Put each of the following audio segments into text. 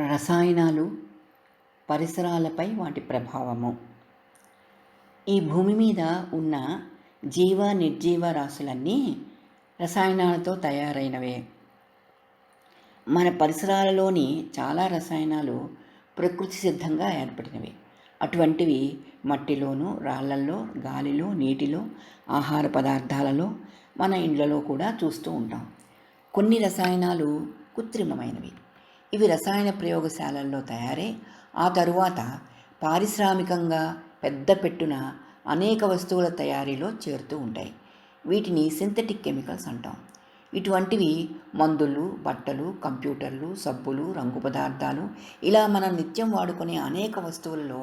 రసాయనాలు పరిసరాలపై వాటి ప్రభావము. ఈ భూమి మీద ఉన్న జీవ నిర్జీవ రాశులన్నీ రసాయనాలతో తయారైనవే. మన పరిసరాలలోని చాలా రసాయనాలు ప్రకృతి సిద్ధంగా ఏర్పడినవి. అటువంటివి మట్టిలోను రాళ్ళల్లో గాలిలో నీటిలో ఆహార పదార్థాలలో మన ఇండ్లలో కూడా చూస్తూ ఉంటాం. కొన్ని రసాయనాలు కృత్రిమమైనవి. ఇవి రసాయన ప్రయోగశాలల్లో తయారై. ఆ తరువాత పారిశ్రామికంగా పెద్ద పెట్టున అనేక వస్తువుల తయారీలో చేరుతూ ఉంటాయి. వీటిని సింథటిక్ కెమికల్స్ అంటాం. ఇటువంటివి మందులు బట్టలు కంప్యూటర్లు సబ్బులు రంగు పదార్థాలు ఇలా మనం నిత్యం వాడుకునే అనేక వస్తువులలో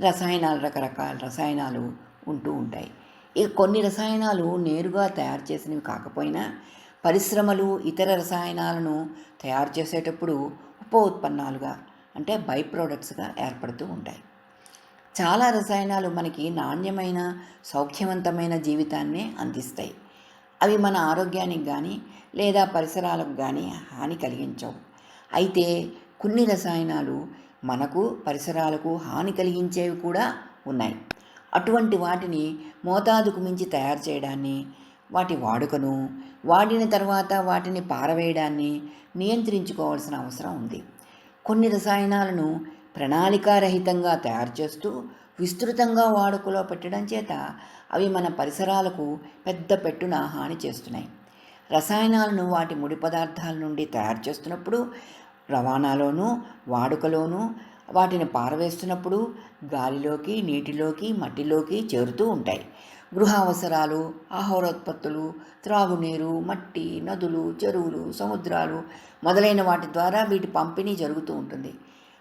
రసాయనాలు రకరకాల రసాయనాలు ఉంటూ ఉంటాయి. ఇక కొన్ని రసాయనాలు నేరుగా తయారు చేసినవి కాకపోయినా పరిశ్రమలు ఇతర రసాయనాలను తయారు చేసేటప్పుడు ఉప ఉత్పన్నాలుగా అంటే బై ప్రోడక్ట్స్గా ఏర్పడుతూ ఉంటాయి. చాలా రసాయనాలు మనకి నాణ్యమైన సౌఖ్యవంతమైన జీవితాన్నే అందిస్తాయి. అవి మన ఆరోగ్యానికి కానీ లేదా పరిసరాలకు కానీ హాని కలిగించవు. అయితే కొన్ని రసాయనాలు మనకు పరిసరాలకు హాని కలిగించేవి కూడా ఉన్నాయి. అటువంటి వాటిని మోతాదుకు మించి తయారు చేయడాన్ని వాటి వాడుకను వాడిన తర్వాత వాటిని పారవేయడాన్ని నియంత్రించుకోవాల్సిన అవసరం ఉంది. కొన్ని రసాయనాలను ప్రణాళికారహితంగా తయారు చేస్తూ విస్తృతంగా వాడుకలో పెట్టడం చేత అవి మన పరిసరాలకు పెద్ద పెట్టున హాని చేస్తున్నాయి. రసాయనాలను వాటి ముడి పదార్థాల నుండి తయారు చేస్తున్నప్పుడు రవాణాలోనూ వాడుకలోనూ వాటిని పారవేస్తున్నప్పుడు గాలిలోకి నీటిలోకి మట్టిలోకి చేరుతూ ఉంటాయి. గృహ అవసరాలు ఆహారోత్పత్తులు త్రాగునీరు మట్టి నదులు చెరువులు సముద్రాలు మొదలైన వాటి ద్వారా వీటి పంపిణీ జరుగుతూ ఉంటుంది.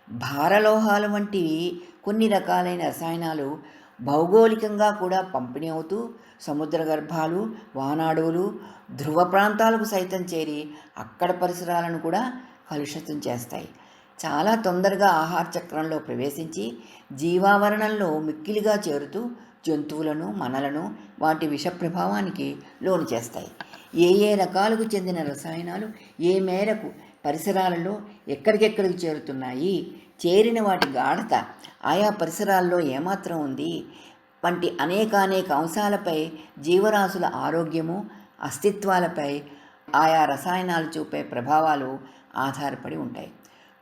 భారలోహాలు వంటివి కొన్ని రకాలైన రసాయనాలు భౌగోళికంగా కూడా పంపిణీ అవుతూ సముద్ర గర్భాలు వానాడువులు ధ్రువ ప్రాంతాలకు సైతం చేరి అక్కడ పరిసరాలను కూడా కలుషితం చేస్తాయి. చాలా తొందరగా ఆహార చక్రంలో ప్రవేశించి జీవావరణంలో మిక్కిలిగా చేరుతూ జంతువులను మనలను వాటి విష ప్రభావానికి లోను చేస్తాయి. ఏ ఏ రకాలకు చెందిన రసాయనాలు ఏ మేరకు పరిసరాలలో ఎక్కడికెక్కడికి చేరుతున్నాయి చేరిన వాటి గాఢత ఆయా పరిసరాల్లో ఏమాత్రం ఉంది? వంటి అనేకానేక అనేక అంశాలపై జీవరాశుల ఆరోగ్యము అస్తిత్వాలపై ఆయా రసాయనాలు చూపే ప్రభావాలు ఆధారపడి ఉంటాయి.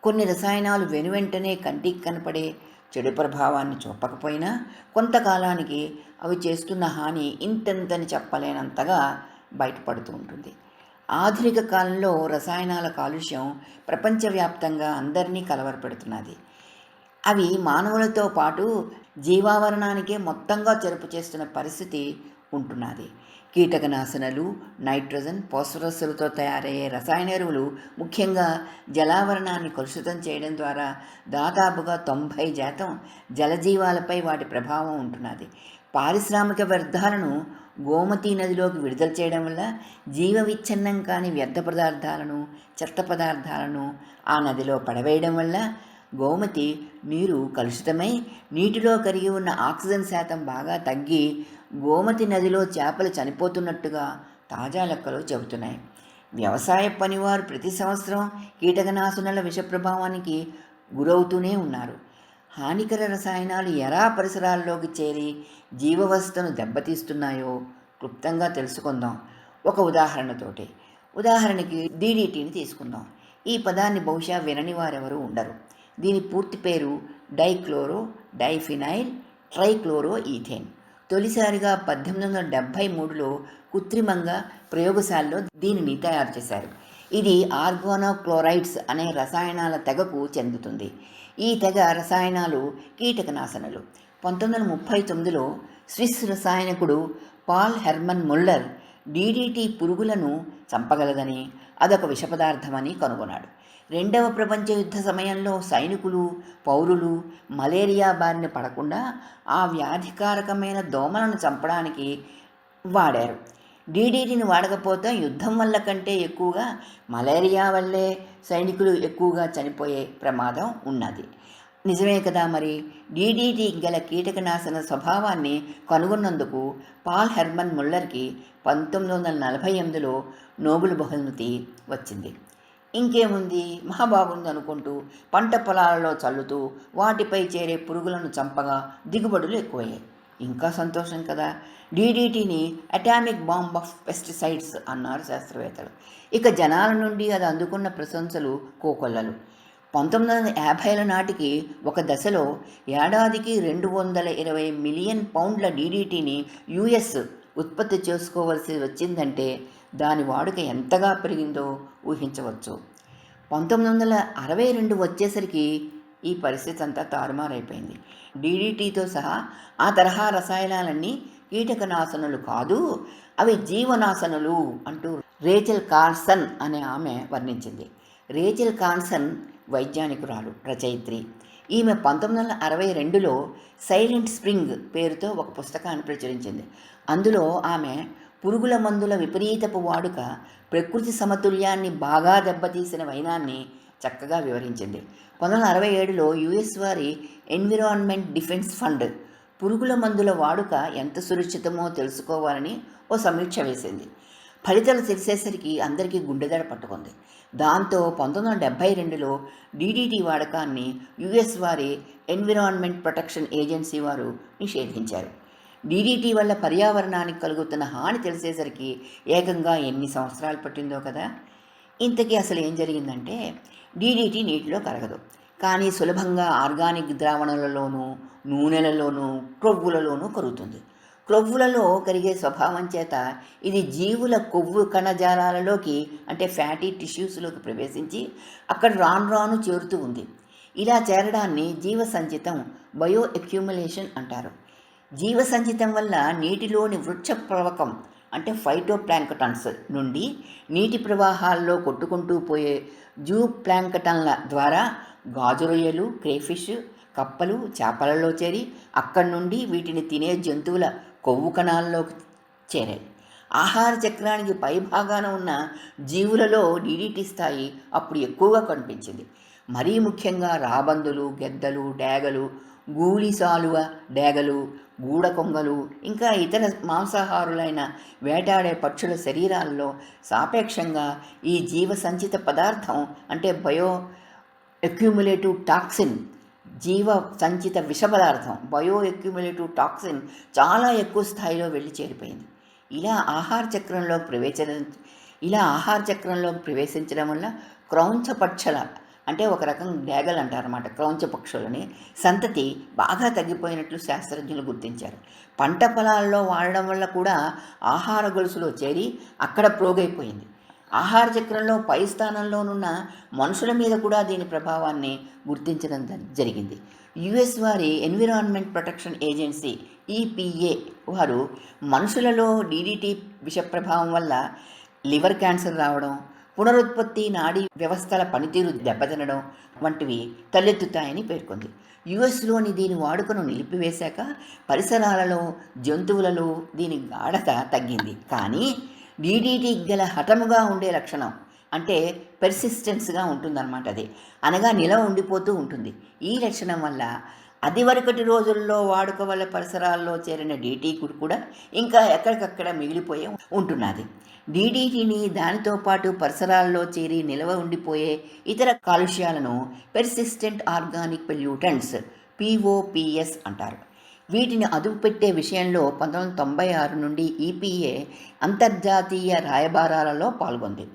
కొన్ని రసాయనాలు వెనువెంటనే కంటికి కనపడే చెడు ప్రభావాన్ని చూపకపోయినా కొంతకాలానికి అవి చేస్తున్న హాని ఇంతెంతని చెప్పలేనంతగా బయటపడుతూ ఉంటుంది. ఆధునిక కాలంలో రసాయనాల కాలుష్యం ప్రపంచవ్యాప్తంగా అందరినీ కలవరపెడుతున్నది. అవి మానవులతో పాటు జీవావరణానికే మొత్తంగా చెరుపు చేస్తున్న పరిస్థితి ఉంటున్నది. కీటకనాశనలు నైట్రోజన్ ఫాస్ఫరస్లతో తయారయ్యే రసాయన ఎరువులు ముఖ్యంగా జలావరణాన్ని కలుషితం చేయడం ద్వారా దాదాపుగా తొంభై శాతం జలజీవాలపై వాటి ప్రభావం ఉంటున్నది. పారిశ్రామిక వ్యర్థాలను గోమతీ నదిలోకి విడుదల చేయడం వల్ల జీవ విచ్ఛిన్నం కాని వ్యర్థ పదార్థాలను చెత్త పదార్థాలను ఆ నదిలో పడవేయడం వల్ల గోమతి నీరు కలుషితమై నీటిలో కరిగి ఉన్న ఆక్సిజన్ శాతం బాగా తగ్గి గోమతి నదిలో చేపలు చనిపోతున్నట్టుగా తాజా లెక్కలు చెబుతున్నాయి. వ్యవసాయ పనివారు ప్రతి సంవత్సరం కీటకనాశనాల విష ప్రభావానికి గురవుతూనే ఉన్నారు. హానికర రసాయనాలు ఎలా పరిసరాల్లోకి చేరి జీవవస్థను దెబ్బతీస్తున్నాయో క్లుప్తంగా తెలుసుకుందాం. ఒక ఉదాహరణతోటి. ఉదాహరణకి డీడీటీని తీసుకుందాం. ఈ పదాన్ని బహుశా వినని వారెవరూ ఉండరు. దీని పూర్తి పేరు డైక్లోరో డైఫినైల్ ట్రైక్లోరో ఈథేన్. తొలిసారిగా పద్దెనిమిది వందల డెబ్భై మూడులో కృత్రిమంగా ప్రయోగశాలలో దీనిని తయారు చేశారు. ఇది ఆర్గోనోక్లోరైడ్స్ అనే రసాయనాల తెగకు చెందుతుంది. ఈ తెగ రసాయనాలు కీటకనాశనలు. పంతొమ్మిది వందల ముప్పై తొమ్మిదిలో స్విస్ రసాయనికుడు పాల్ హెర్మన్ ముల్లర్ డీడీటీ పురుగులను చంపగలదని అదొక విషపదార్థమని కనుగొన్నాడు. రెండవ ప్రపంచ యుద్ధ సమయంలో సైనికులు పౌరులు మలేరియా బారిన పడకుండా ఆ వ్యాధికారకమైన దోమలను చంపడానికి వాడారు. డీడీటీని వాడకపోతే యుద్ధం వల్ల కంటే ఎక్కువగా మలేరియా వల్లే సైనికులు ఎక్కువగా చనిపోయే ప్రమాదం ఉన్నది. నిజమే కదా మరి? డీడీటీ గల కీటకనాశన స్వభావాన్ని కనుగొన్నందుకు పాల్ హెర్మన్ ముల్లర్కి పంతొమ్మిది వందల నలభై ఎనిమిదిలో నోబెల్ బహుమతి వచ్చింది. ఇంకేముంది? మహాబాగుంది అనుకుంటూ పంట పొలాలలో చల్లుతూ వాటిపై చేరే పురుగులను చంపగా దిగుబడులు ఎక్కువయ్యాయి. ఇంకా సంతోషం కదా? డీడీటీని అటామిక్ బాంబ్ ఆఫ్ పెస్టిసైడ్స్ అన్నారు శాస్త్రవేత్తలు. ఇక జనాల నుండి అది అందుకున్న ప్రశంసలు కోకొల్లలు. పంతొమ్మిది వందల యాభైల నాటికి ఒక దశలో ఏడాదికి రెండు వందల ఇరవై మిలియన్ పౌండ్ల డీడీటీని యుఎస్ ఉత్పత్తి చేసుకోవలసి వచ్చిందంటే దాని వాడుక ఎంతగా పెరిగిందో ఊహించవచ్చు. పంతొమ్మిది వందల అరవై రెండు వచ్చేసరికి ఈ పరిస్థితి అంతా తారుమారైపోయింది. డీడీటీతో సహా ఆ తరహా రసాయనాలన్నీ కీటకనాశనులు కాదు అవి జీవనాశనులు అంటూ రేచల్ కార్సన్ అనే ఆమె వర్ణించింది. రేచల్ కార్సన్ వైజ్ఞానికురాలు రచయిత్రి. ఈమె పంతొమ్మిది వందల అరవై రెండులో సైలెంట్ స్ప్రింగ్ పేరుతో ఒక పుస్తకాన్ని ప్రచురించింది. అందులో ఆమె పురుగుల మందుల విపరీతపు వాడుక ప్రకృతి సమతుల్యాన్ని బాగా దెబ్బతీసిన వైనాన్ని చక్కగా వివరించింది. పంతొమ్మిది వందల అరవై ఏడులో యుఎస్ వారి ఎన్విరాన్మెంట్ డిఫెన్స్ ఫండ్ పురుగుల మందుల వాడుక ఎంత సురక్షితమో తెలుసుకోవాలని ఓ సమీక్ష వేసింది. ఫలితాలు తెలిసేసరికి అందరికీ గుండెదడ పట్టుకుంది. దాంతో పంతొమ్మిది వందల డెబ్భై రెండులో డీడీటీ వాడకాన్ని యుఎస్ వారి ఎన్విరాన్మెంట్ ప్రొటెక్షన్ ఏజెన్సీ వారు నిషేధించారు. డీడీటీ వల్ల పర్యావరణానికి కలుగుతున్న హాని తెలిసేసరికి ఏకంగా ఎన్ని సంవత్సరాలు పట్టిందో కదా. ఇంతకీ అసలు ఏం జరిగిందంటే డీడీటీ నీటిలో కరగదు. కానీ సులభంగా ఆర్గానిక్ ద్రావణాలలోనూ నూనెలలోనూ క్రొవ్వులలోనూ కరుగుతుంది. క్రొవ్వులలో కరిగే స్వభావం చేత ఇది జీవుల కొవ్వు కణజాలాలలోకి అంటే ఫ్యాటీ టిష్యూస్లోకి ప్రవేశించి అక్కడ రాను రాను చేరుతూ ఉంది. ఇలా చేరడాన్ని జీవ సంచితం బయో అక్యూములేషన్ అంటారు. జీవ సంచితం వల్ల నీటిలోని వృక్ష ప్రవకం అంటే ఫైటో ప్లాంకటన్స్ నుండి నీటి ప్రవాహాల్లో కొట్టుకుంటూ పోయే జూ ప్లాంకటన్ల ద్వారా గాజు రొయ్యలు క్రేఫిష్ కప్పలు చేపలలో చేరి అక్కడి నుండి వీటిని తినే జంతువుల కొవ్వు కణాల్లోకి చేరాయి. ఆహార చక్రానికి పై భాగాన ఉన్న జీవులలో డీడీటీ స్థాయి అప్పుడు ఎక్కువగా కనిపించింది. మరీ ముఖ్యంగా రాబందులు గెద్దలు డేగలు గూళిసాలువ డేగలు గూడకొంగలు ఇంకా ఇతర మాంసాహారులైన వేటాడే పక్షుల శరీరాల్లో సాపేక్షంగా ఈ జీవ సంచిత పదార్థం అంటే బయో అక్యూములేటివ్ టాక్సిన్ జీవ సంచిత విష పదార్థం బయో అక్యుములేటివ్ టాక్సిన్ చాలా ఎక్కువ స్థాయిలో వెళ్ళి చేరిపోయింది. ఇలా ఆహార చక్రంలో ప్రవేశ ఇలా ఆహార చక్రంలోకి ప్రవేశించడం వల్ల క్రౌంచ పక్షల అంటే ఒక రకం డేగలు అంటారన్నమాట క్రౌంచ పక్షులని సంతతి బాగా తగ్గిపోయినట్లు శాస్త్రజ్ఞులు గుర్తించారు. పంట పొలాల్లో వాడడం వల్ల కూడా ఆహార గొలుసులో చేరి అక్కడ ప్రోగైపోయింది. ఆహార చక్రంలో పై స్థానంలోనున్న మనుషుల మీద కూడా దీని ప్రభావాన్ని గుర్తించడం జరిగింది. యుఎస్ వారి ఎన్విరాన్మెంట్ ప్రొటెక్షన్ ఏజెన్సీ ఈపీఏ వారు మనుషులలో డీడీటీ విష ప్రభావం వల్ల లివర్ క్యాన్సర్ రావడం పునరుత్పత్తి నాడీ వ్యవస్థల పనితీరు దెబ్బతినడం వంటివి తలెత్తుతాయని పేర్కొంది. యుఎస్లోని దీని వాడుకను నిలిపివేశాక పరిసరాలలో జంతువులలో దీని గాఢత తగ్గింది. కానీ డీడీటీ గల హఠముగా ఉండే లక్షణం అంటే పెర్సిస్టెన్స్గా ఉంటుందన్నమాట అది. అనగా నిలవ ఉండిపోతూ ఉంటుంది. ఈ లక్షణం వల్ల అది వరకటి రోజుల్లో వాడుకోవల పరిసరాల్లో చేరిన డీటీ కూడా ఇంకా ఎక్కడికక్కడ మిగిలిపోయే ఉంటున్నది. డీడీటీని దానితో పాటు పరిసరాల్లో చేరి నిలవ ఉండిపోయే ఇతర కాలుష్యాలను పెర్సిస్టెంట్ ఆర్గానిక్ పొల్యూటెంట్స్ పిఓపిఎస్ అంటారు. వీటిని అదుపు పెట్టే విషయంలో పంతొమ్మిది వందల తొంభై ఆరు నుండి ఈపీఏ అంతర్జాతీయ రాయబారాలలో పాల్గొంది.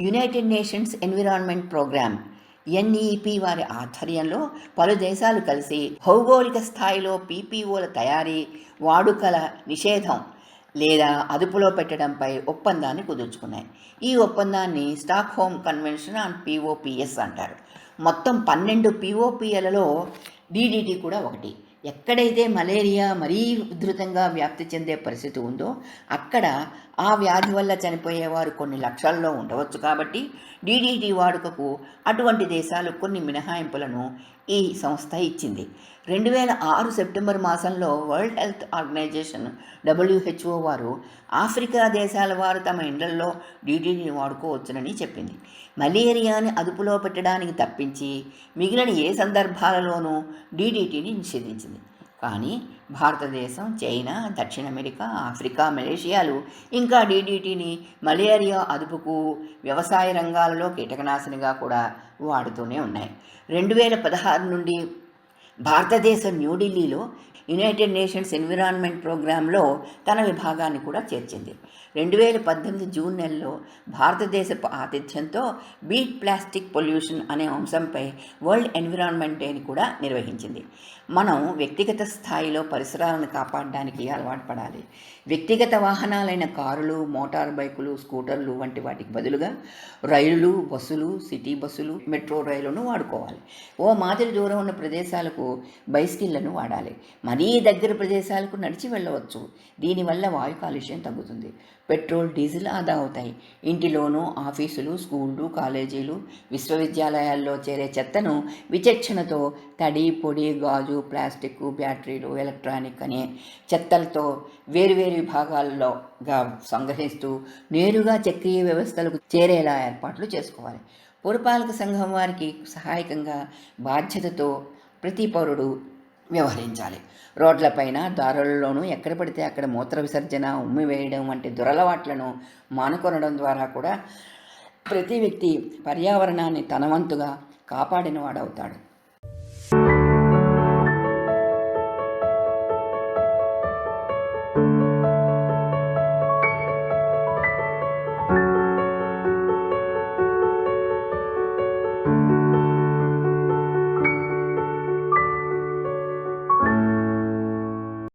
United Nations Environment Programme NEP వారి ఆధ్వర్యంలో పలు దేశాలు కలిసి భౌగోళిక స్థాయిలో పీపీఓల తయారీ వాడుకల నిషేధం లేదా అదుపులో పెట్టడంపై ఒప్పందాన్ని కుదుర్చుకున్నాయి. ఈ ఒప్పందాన్ని Stockholm convention on POPs అంటారు. మొత్తం పన్నెండు పిఓపిఎలలో డీడీటీ కూడా ఒకటి. ఎక్కడైతే మలేరియా మరీ ఉధృతంగా వ్యాప్తి చెందే పరిస్థితి ఉందో అక్కడ ఆ వ్యాధి వల్ల చనిపోయేవారు కొన్ని లక్షల్లో ఉండవచ్చు కాబట్టి డీడీటీ వాడుకకు అటువంటి దేశాలు కొన్ని మినహాయింపులను ఈ సంస్థ ఇచ్చింది. రెండు వేల ఆరు సెప్టెంబర్ మాసంలో వరల్డ్ హెల్త్ ఆర్గనైజేషన్ డబ్ల్యూహెచ్ఓ వారు ఆఫ్రికా దేశాల వారు తమ ఇండ్లలో డీడీటీని వాడుకోవచ్చునని చెప్పింది. మలేరియాని అదుపులో పెట్టడానికి తప్పించి మిగిలిన ఏ సందర్భాలలోనూ డీడీటీని నిషేధించింది. కానీ భారతదేశం చైనా దక్షిణ అమెరికా ఆఫ్రికా మలేషియాలు ఇంకా డీడీటీని మలేరియా అదుపుకు వ్యవసాయ రంగాలలో కీటకనాశినిగా కూడా వాడుతూనే ఉన్నాయి. రెండు వేల పదహారు నుండి భారతదేశం న్యూఢిల్లీలో యునైటెడ్ నేషన్స్ ఎన్విరాన్మెంట్ ప్రోగ్రాంలో తన విభాగాన్ని కూడా చేర్చింది. రెండు వేల పద్దెనిమిది జూన్ నెలలో భారతదేశపు ఆతిథ్యంతో బీట్ ప్లాస్టిక్ పొల్యూషన్ అనే అంశంపై వరల్డ్ ఎన్విరాన్మెంట్ డేని కూడా నిర్వహించింది. మనం వ్యక్తిగత స్థాయిలో పరిసరాలను కాపాడడానికి అలవాటు పడాలి. వ్యక్తిగత వాహనాలైన కారులు మోటార్ బైకులు స్కూటర్లు వంటి వాటికి బదులుగా రైళ్ళు బస్సులు సిటీ బస్సులు మెట్రో రైలును వాడుకోవాలి. ఓ మాదిరి దూరం ఉన్న ప్రదేశాలకు బైస్కిళ్ళను వాడాలి. మరీ దగ్గర ప్రదేశాలకు నడిచి వెళ్ళవచ్చు. దీనివల్ల వాయు కాలుష్యం తగ్గుతుంది. పెట్రోల్ డీజిల్ ఆదా అవుతాయి. ఇంటిలోనూ ఆఫీసులు స్కూళ్ళు కాలేజీలు విశ్వవిద్యాలయాల్లో చేరే చెత్తను విచక్షణతో తడి పొడి గాజు ప్లాస్టిక్ బ్యాటరీలు ఎలక్ట్రానిక్ అనే చెత్తలతో వేరువేరు విభాగాల్లోగా సంగ్రహిస్తూ నేరుగా చక్రీయ వ్యవస్థలకు చేరేలా ఏర్పాట్లు చేసుకోవాలి. పురపాలక సంఘం వారికి సహాయకంగా బాధ్యతతో ప్రతి పౌరుడు వ్యవహరించాలి. రోడ్లపైన దారులలోనూ ఎక్కడ పడితే అక్కడ మూత్ర విసర్జన ఉమ్మి వేయడం వంటి దురలవాట్లను మానుకొనడం ద్వారా కూడా ప్రతి వ్యక్తి పర్యావరణాన్ని తనవంతుగా కాపాడిన వాడవుతాడు